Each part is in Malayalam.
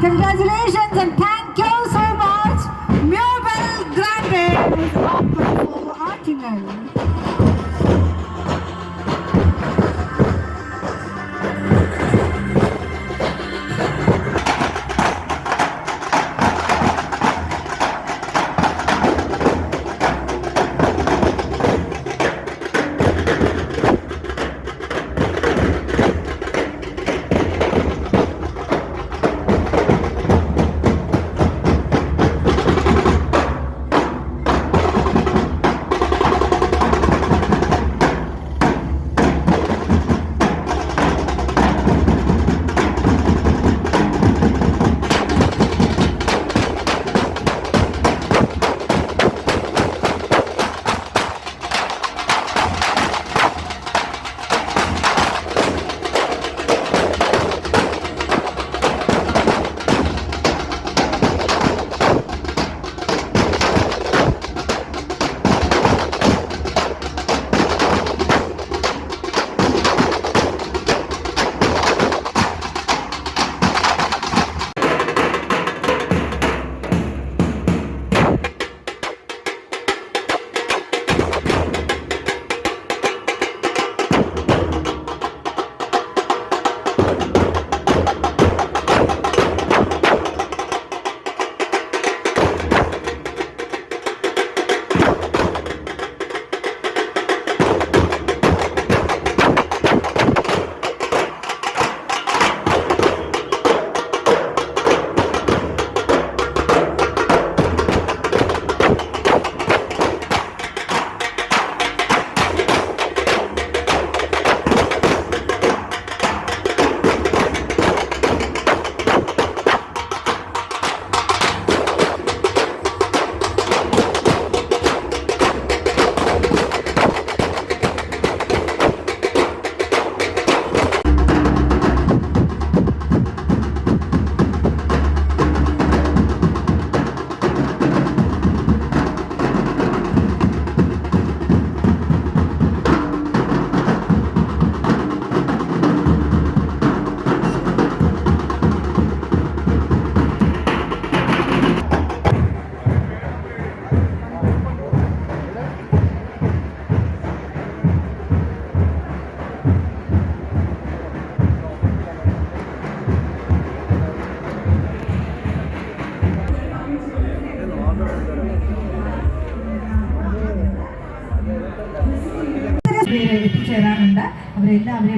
congratulations and thank you so much, Mubel Grande, who's open for Artinel.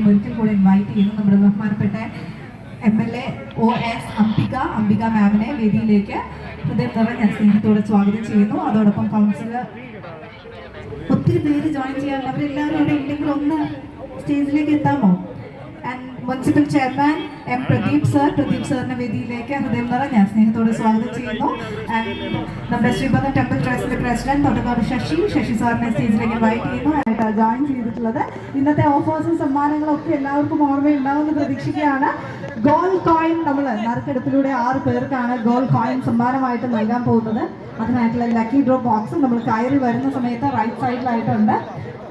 അവരെല്ലാവരെയും ഒരിക്കൽ കൂടെ ഇൻവൈറ്റ് ചെയ്യുന്നു നമ്മുടെ ബഹുമാനപ്പെട്ട M L A O S Ambika Ambika മാമിനെ വേദിയിലേക്ക് ഹൃദയം നിറഞ്ഞ സ്നേഹത്തോടെ സ്വാഗതം ചെയ്യുന്നു. അതോടൊപ്പം കൗൺസിലർ ഒത്തിരി പേര് ജോയിൻ ചെയ്യാറുണ്ട് അവരെല്ലാവരും അവിടെ ഉണ്ടെങ്കിൽ ഒന്ന് സ്റ്റേജിലേക്ക് എത്താമോ? Municipal chairman M Pradeep sir Pradeep സാറിന്റെ വേദിയിലേക്ക് ഹൃദയം നിറഞ്ഞ സ്നേഹത്തോടെ സ്വാഗതം ചെയ്യുന്നു. നമ്മുടെ ശ്രീപദം ടെമ്പിൾ ട്രസ്റ്റിന്റെ പ്രസിഡന്റ് തൊട്ടക്കാട് ശശി ശശി സാറിനെ സ്റ്റേജിലേക്ക് ഇൻവൈറ്റ് ചെയ്യുന്നു. ആയിട്ട് ജോയിൻ ചെയ്തിട്ടുള്ളത്. ഇന്നത്തെ ഓഫേഴ്സും സമ്മാനങ്ങളും ഒക്കെ എല്ലാവർക്കും ഓർമ്മയുണ്ടാവുമെന്ന് പ്രതീക്ഷിക്കുകയാണ്. ഗോൾഡ് കോയിൻ നമ്മൾ നറുക്കെടുപ്പിലൂടെ ആറ് പേർക്കാണ് ഗോൾഡ് കോയിൻ സമ്മാനമായിട്ട് നൽകാൻ പോകുന്നത്. അതിനായിട്ടുള്ള ലക്കി ഡ്രോ ബോക്സ് നമ്മൾ കയറി വരുന്ന സമയത്ത് റൈറ്റ് സൈഡിലായിട്ടുണ്ട്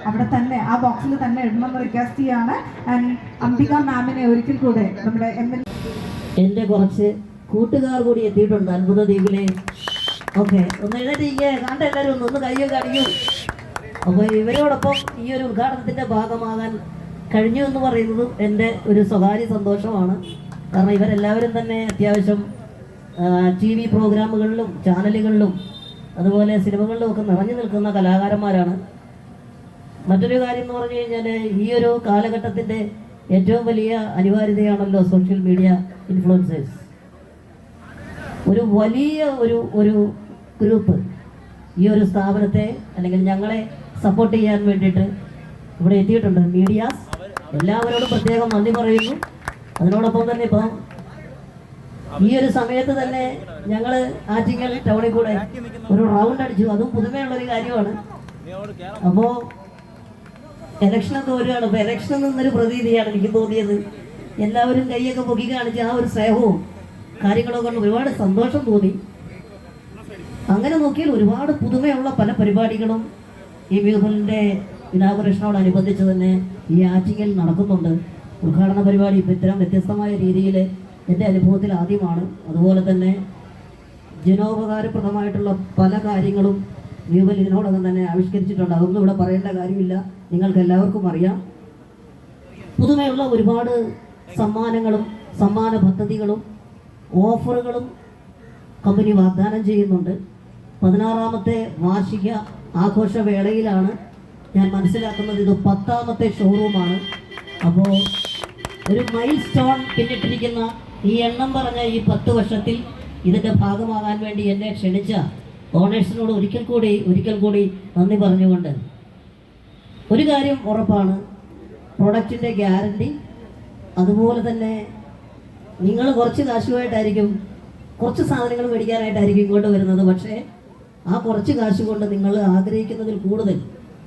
അവിടെ തന്നെ ആ ബോക്സിൽ തന്നെ ഇടണമെന്ന് റിക്വസ്റ്റ് ചെയ്യാണ്. അംബിക മാമിനെ ഒരിക്കൽ കൂടെ നമ്മുടെ എം എൽ എന്റെ കുറച്ച് കൂട്ടുകാർ കൂടി എത്തിയിട്ടുണ്ട്. അത്ഭുത ദ്വീപിലെ ഓക്കെ ഒന്ന് എഴുന്നേറ്റിരിക്കേ കണ്ട എല്ലാവരും ഒന്ന് ഒന്ന് കയ്യൊക്കെ അടിക്കൂ. അപ്പോൾ ഇവരോടൊപ്പം ഈ ഒരു ഉദ്ഘാടനത്തിന്റെ ഭാഗമാകാൻ കഴിഞ്ഞു എന്ന് പറയുന്നതും എന്റെ ഒരു സ്വകാര്യ സന്തോഷമാണ്. കാരണം ഇവരെല്ലാവരും തന്നെ അത്യാവശ്യം ടി വി പ്രോഗ്രാമുകളിലും ചാനലുകളിലും അതുപോലെ സിനിമകളിലും ഒക്കെ നിറഞ്ഞു നിൽക്കുന്ന കലാകാരന്മാരാണ്. മറ്റൊരു കാര്യം എന്ന് പറഞ്ഞു കഴിഞ്ഞാൽ ഈ ഒരു കാലഘട്ടത്തിന്റെ ഏറ്റവും വലിയ അനിവാര്യതയാണല്ലോ സോഷ്യൽ മീഡിയ ഇൻഫ്ലുവൻസേഴ്സ് ഒരു വലിയ ഒരു ഒരു ഗ്രൂപ്പ് ഈ ഒരു സ്ഥാപനത്തെ അല്ലെങ്കിൽ ഞങ്ങളെ സപ്പോർട്ട് ചെയ്യാൻ വേണ്ടിയിട്ട് ഇവിടെ എത്തിയിട്ടുണ്ട്. മീഡിയാസ് എല്ലാവരോടും പ്രത്യേകം നന്ദി പറയുന്നു. അതിനോടൊപ്പം തന്നെ ഇപ്പം ഈ ഒരു സമയത്ത് തന്നെ ഞങ്ങൾ ആറ്റിങ്ങൽ ടൗണിൽ കൂടെ ഒരു റൗണ്ട് അടിച്ചു. അതും പുതുമയുള്ള ഒരു കാര്യമാണ്. അപ്പോൾ ഇലക്ഷനൊക്കെ വരികയാണ് അപ്പോൾ ഇലക്ഷനിൽ നിന്നൊരു പ്രതീതിയാണ് എനിക്ക് തോന്നിയത്. എല്ലാവരും കൈയൊക്കെ പൊക്കി കാണിച്ച് ആ ഒരു സ്നേഹവും കാര്യങ്ങളൊക്കെ കൊണ്ട് ഒരുപാട് സന്തോഷം തോന്നി. അങ്ങനെ നോക്കിയാൽ ഒരുപാട് പുതുമയുള്ള പല പരിപാടികളും ഈ മ്യൂസിയലിന്റെ ഇനാഗുറേഷനോടനുബന്ധിച്ച് തന്നെ ഈ ആറ്റിങ്ങൽ നടക്കുന്നുണ്ട്. ഉദ്ഘാടന പരിപാടി ഇപ്പം ഇത്തരം വ്യത്യസ്തമായ രീതിയിൽ എന്റെ അനുഭവത്തിൽ ആദ്യമാണ്. അതുപോലെ തന്നെ ജനോപകാരപ്രദമായിട്ടുള്ള പല കാര്യങ്ങളും ന്യൂബൽ ഇതിനോടകം തന്നെ ആവിഷ്കരിച്ചിട്ടുണ്ട്. അതൊന്നും ഇവിടെ പറയേണ്ട കാര്യമില്ല. നിങ്ങൾക്ക് എല്ലാവർക്കും അറിയാം പുതുമയുള്ള ഒരുപാട് സമ്മാനങ്ങളും സമ്മാന പദ്ധതികളും ഓഫറുകളും കമ്പനി വാഗ്ദാനം ചെയ്യുന്നുണ്ട്. പതിനാറാമത്തെ വാർഷിക ആഘോഷവേളയിലാണ് ഞാൻ മനസ്സിലാക്കുന്നത് ഇത് പത്താമത്തെ ഷോറൂമാണ് അപ്പോൾ ഒരു മൈൽ സ്റ്റോൺ പിന്നിട്ടിരിക്കുന്ന ഈ എണ്ണം പറഞ്ഞ ഈ പത്ത് വർഷത്തിൽ ഇതിന്റെ ഭാഗമാകാൻ വേണ്ടി എന്നെ ക്ഷണിച്ച ഓണേഴ്സിനോട് ഒരിക്കൽ കൂടി ഒരിക്കൽ കൂടി നന്ദി പറഞ്ഞുകൊണ്ട് ഒരു കാര്യം ഉറപ്പാണ്. പ്രൊഡക്റ്റിന്റെ ഗ്യാരണ്ടി അതുപോലെ തന്നെ നിങ്ങൾ കുറച്ച് കാശുമായിട്ടായിരിക്കും കുറച്ച് സാധനങ്ങൾ മേടിക്കാനായിട്ടായിരിക്കും ഇങ്ങോട്ട് വരുന്നത്. പക്ഷേ ആ കുറച്ച് കാശ് കൊണ്ട് നിങ്ങൾ ആഗ്രഹിക്കുന്നതിൽ കൂടുതൽ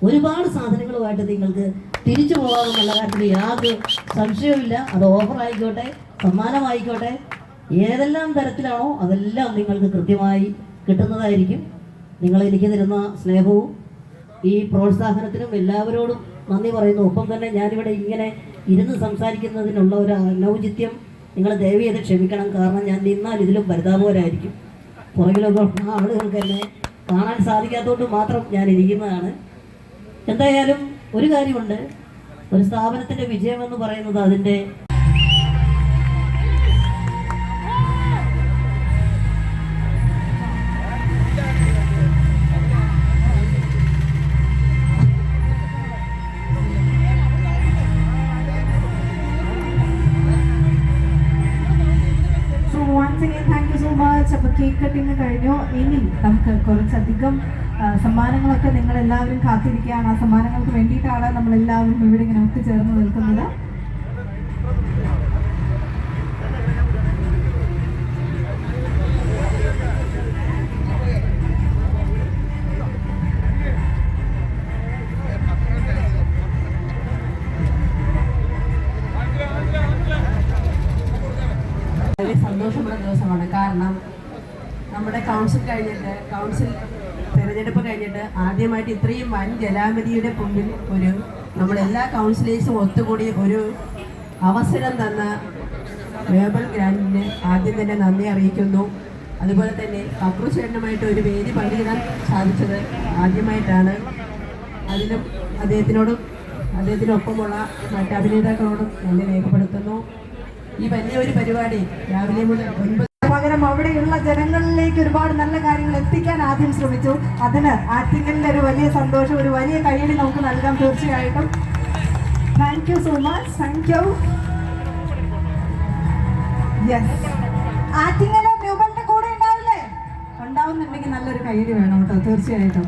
ഒരുപാട് സാധനങ്ങളുമായിട്ട് നിങ്ങൾക്ക് തിരിച്ചു പോകാമെന്നുള്ള കാര്യത്തിൽ യാതൊരു സംശയവുമില്ല. അത് ഓഫർ ആയിക്കോട്ടെ സമ്മാനമായിക്കോട്ടെ ഏതെല്ലാം തരത്തിലാണോ അതെല്ലാം നിങ്ങൾക്ക് കൃത്യമായി കിട്ടുന്നതായിരിക്കും. നിങ്ങൾ എനിക്ക് തരുന്ന സ്നേഹവും ഈ പ്രോത്സാഹനത്തിനും എല്ലാവരോടും നന്ദി പറയുന്നു. ഒപ്പം തന്നെ ഞാനിവിടെ ഇങ്ങനെ ഇരുന്ന് സംസാരിക്കുന്നതിനുള്ള ഒരു അനൗചിത്യം നിങ്ങൾ ദയവ് ചെയ്ത് ക്ഷമിക്കണം. കാരണം ഞാൻ നിന്നാൽ ഇതിലും പരിതാപകരായിരിക്കും. പുറകിലൊക്കെ ആളുകൾക്ക് എന്നെ കാണാൻ സാധിക്കാത്തതുകൊണ്ട് മാത്രം ഞാൻ ഇരിക്കുന്നതാണ്. എന്തായാലും ഒരു കാര്യമുണ്ട്. ഒരു സ്ഥാപനത്തിന്റെ വിജയമെന്ന് പറയുന്നത് അതിന്റെ അപ്പോൾ കേക്ക് കട്ടിങ് കഴിഞ്ഞു? ഇനി നമുക്ക് കുറച്ചധികം സമ്മാനങ്ങളൊക്കെ നിങ്ങൾ എല്ലാവരും കാത്തിരിക്കുകയാണ്. ആ സമ്മാനങ്ങൾക്ക് വേണ്ടിയിട്ടാണ് നമ്മൾ എല്ലാവരും ഇവിടെ ഇങ്ങനെ ഒത്തുചേർന്ന് നിൽക്കുന്നത്. കഴിഞ്ഞിട്ട് കൗൺസിൽ തിരഞ്ഞെടുപ്പ് കഴിഞ്ഞിട്ട് ആദ്യമായിട്ട് ഇത്രയും വൻ ജലാമതിയുടെ മുമ്പിൽ ഒരു നമ്മളെല്ലാ കൗൺസിലേഴ്സും ഒത്തുകൂടി ഒരു അവസരം തന്ന വേബൽ ഗ്രാൻഡിന് ആദ്യം തന്നെ നന്ദി അറിയിക്കുന്നു. അതുപോലെ തന്നെ പക്രു ചേട്ടനുമായിട്ട് ഒരു വേദി പങ്കിടാൻ സാധിച്ചത് ആദ്യമായിട്ടാണ്. അതിലും അദ്ദേഹത്തിനോടും അദ്ദേഹത്തിനൊപ്പമുള്ള മറ്റ് അഭിനേതാക്കളോടും നന്ദി രേഖപ്പെടുത്തുന്നു. ഈ വലിയൊരു പരിപാടി രാവിലെ മുതൽ ഒൻപത് പകരം അവിടെയുള്ള ജനങ്ങളിലേക്ക് ഒരുപാട് നല്ല കാര്യങ്ങൾ എത്തിക്കാൻ ആദ്യം ശ്രമിച്ചു. അതിന് ആറ്റിങ്ങലിന്റെ ഒരു വലിയ സന്തോഷം ഒരു വലിയ കയ്യടി നമുക്ക് നൽകാം തീർച്ചയായിട്ടും. Thank you so much thank you ഉണ്ടാവുന്നുണ്ടെങ്കിൽ നല്ലൊരു കയ്യടി വേണം കേട്ടോ തീർച്ചയായിട്ടും.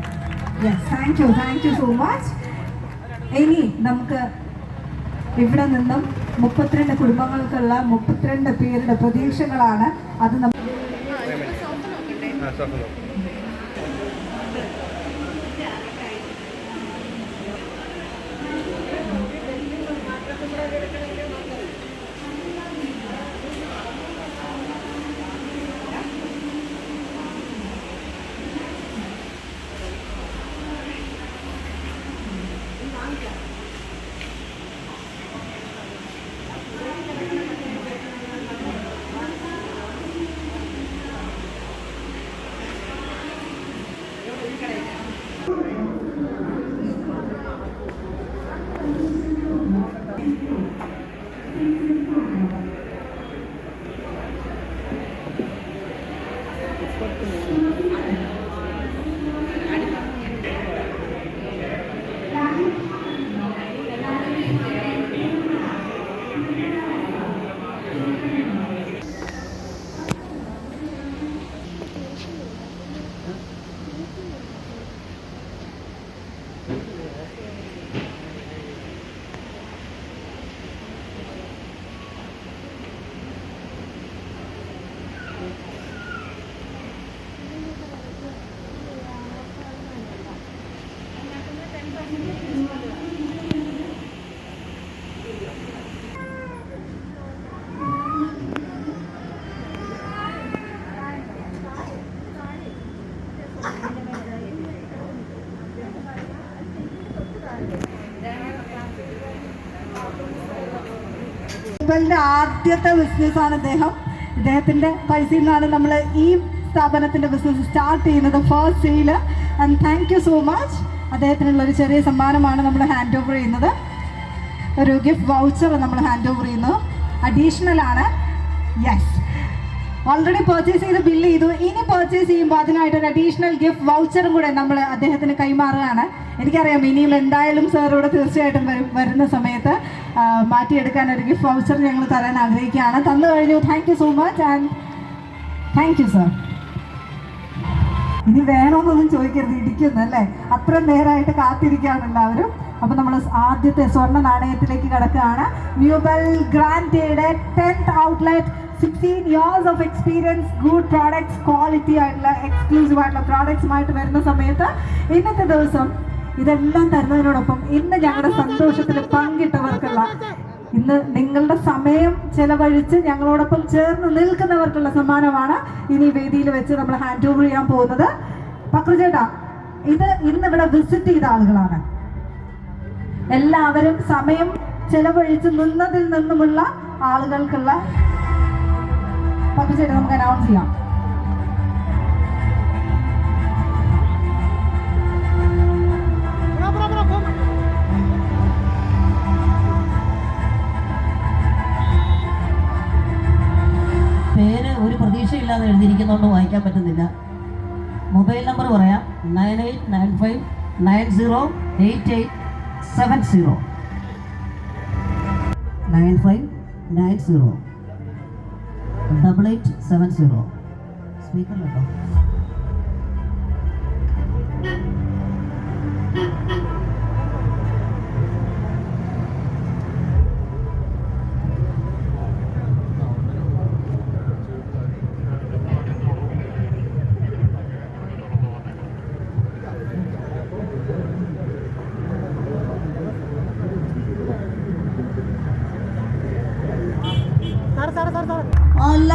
Thank you thank you so much ഇനി നമുക്ക് ഇവിടെ നിന്നും മുപ്പത്തിരണ്ട് കുടുംബങ്ങൾക്കുള്ള മുപ്പത്തിരണ്ട് പേരുടെ പ്രതീക്ഷകളാണ് അത് നമ്മൾ ഇവളുടെ ആദ്യത്തെ ബിസിനസ്സാണ് ഇദ്ദേഹം. ഇദ്ദേഹത്തിന്റെ പൈസയിൽ നിന്നാണ് നമ്മൾ ഈ സ്ഥാപനത്തിന്റെ ബിസിനസ് സ്റ്റാർട്ട് ചെയ്യുന്നത് first sale and thank you so much അദ്ദേഹത്തിനുള്ള ഒരു ചെറിയ സമ്മാനമാണ് നമ്മൾ ഹാൻഡ് ഓവർ ചെയ്യുന്നത്. ഒരു ഗിഫ്റ്റ് വൗച്ചർ നമ്മൾ ഹാൻഡ് ഓവർ ചെയ്യുന്നു. അഡീഷണൽ ആണ്. യെസ് ഓൾറെഡി പർച്ചേസ് ചെയ്ത് ബില്ല് ചെയ്തു. ഇനി പർച്ചേസ് ചെയ്യുമ്പോൾ അതിനായിട്ട് ഒരു അഡീഷണൽ ഗിഫ്റ്റ് വൗച്ചറും കൂടെ നമ്മൾ അദ്ദേഹത്തിന് കൈമാറുകയാണ്. എനിക്കറിയാം ഇനിയും എന്തായാലും സാർ ഇവിടെ തീർച്ചയായിട്ടും വരും വരുന്ന സമയത്ത് മാറ്റിയെടുക്കാൻ ഒരു ഗിഫ്റ്റ് വൗച്ചർ ഞങ്ങൾ തരാൻ ആഗ്രഹിക്കുകയാണ്. തന്നു കഴിഞ്ഞു. Thank so much and thank sir ഇനി വേണമെന്നൊന്നും ചോദിക്കരുത്. ഇടിക്കുന്നു അല്ലേ? അത്ര നേരമായിട്ട് കാത്തിരിക്കുകയാണ് എല്ലാവരും. അപ്പൊ നമ്മൾ ആദ്യത്തെ സ്വർണ നാണയത്തിലേക്ക് കിടക്കുകയാണ്. ന്യൂബൽ ഗ്രാൻഡേയുടെ tenth outlet sixteen years of experience good products quality ആയിട്ടുള്ള എക്സ്ക്ലൂസീവ് ആയിട്ടുള്ള പ്രോഡക്ട്സുമായിട്ട് വരുന്ന സമയത്ത് ഇന്നത്തെ ദിവസം ഇതെല്ലാം തരുന്നതിനോടൊപ്പം ഇന്ന് ഞങ്ങളുടെ സന്തോഷത്തിൽ പങ്കിട്ടവർക്കുള്ള ഇന്ന് നിങ്ങളുടെ സമയം ചെലവഴിച്ച് ഞങ്ങളോടൊപ്പം ചേർന്ന് നിൽക്കുന്നവർക്കുള്ള സമ്മാനമാണ് ഇനി വേദിയിൽ വെച്ച് നമ്മൾ ഹാൻഡ് ഓവർ ചെയ്യാൻ പോകുന്നത്. പക്രുചേട്ടാ ഇത് ഇന്ന് ഇവിടെ വിസിറ്റ് ചെയ്ത ആളുകളാണ്. എല്ലാവരും സമയം ചെലവഴിച്ച് നിന്നതിൽ നിന്നുമുള്ള ആളുകൾക്കുള്ള പക്രുചേട്ടാ നമുക്ക് അനൗൺസ് ചെയ്യാം. പേര് ഒരു പ്രതീക്ഷയില്ലാതെ എഴുതിയിരിക്കുന്നതുകൊണ്ട് വായിക്കാൻ പറ്റുന്നില്ല. മൊബൈൽ നമ്പർ പറയാം. Nine eight nine five nine zero eight eight seven zero. Nine five nine zero. Double eight seven zero സ്പീക്കറിലുണ്ടോ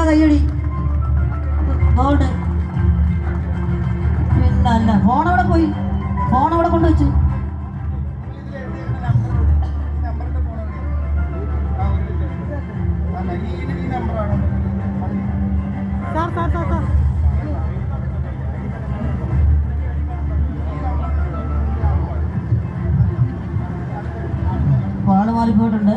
അല്ല കയ്യടി ഗോൾഡ് പിന്നല്ല ഫോൺ അവിടെ പോയി. ഫോൺ അവിടെ കൊണ്ടുവച്ചു മാറിപ്പോയിട്ടുണ്ട്.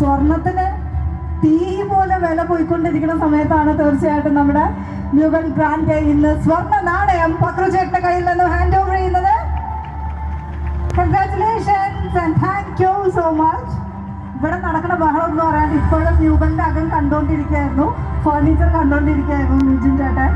സ്വർണത്തിന് തീ പോലെ വില പോയിക്കൊണ്ടിരിക്കുന്ന സമയത്താണ് തീർച്ചയായിട്ടും നമ്മുടെ ന്യൂബൽ ഗ്രാൻഡ് ഇന്ന് സ്വർണ നാണയം പക്രുചേട്ടന്റെ കയ്യിൽ നിന്ന് ഹാൻഡ് ഓവർ ചെയ്യുന്നത്. Congratulations thank you so much ഇവിടെ നടക്കുന്ന ബഹളം എന്ന് പറയാൻ ഇപ്പോഴും ന്യൂബലിന്റെ അകം കണ്ടുകൊണ്ടിരിക്കുകയായിരുന്നു ഫർണിച്ചർ കണ്ടുകൊണ്ടിരിക്കുകയായിരുന്നു നുജിൻ ചേട്ടൻ.